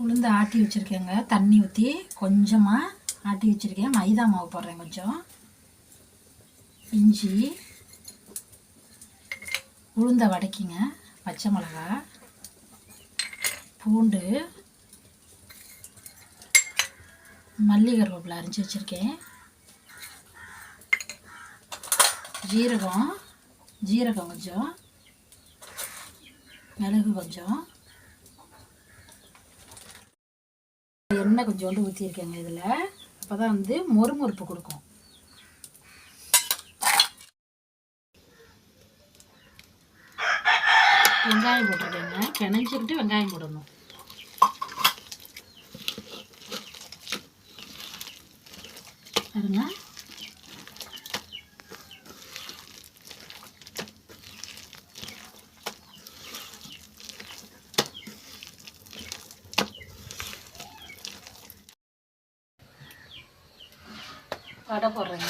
உளுந்து ஆட்டி வச்சுருக்கேங்க. தண்ணி ஊற்றி கொஞ்சமாக ஆட்டி வச்சுருக்கேன். மைதா மாவு போடுறேன் கொஞ்சம். இஞ்சி. உளுந்த வடைக்கிங்க பச்சை மிளகா. பூண்டு. மல்லி கருவேப்பிலை அரிஞ்சு வச்சுருக்கேன். ஜீரகம். ஜீரகம் கொஞ்சம். மிளகு கொஞ்சம். எண்ணெய் கொஞ்சோண்டு ஊற்றிருக்கேங்க இதில். அப்போ தான் வந்து மொறுமொறுப்பு கொடுக்கும். வெங்காயம் போட்டிருக்கேங்க. கிணஞ்சிக்கிட்டு வெங்காயம் போடணும். பாருங்க. வடை போடுறேங்க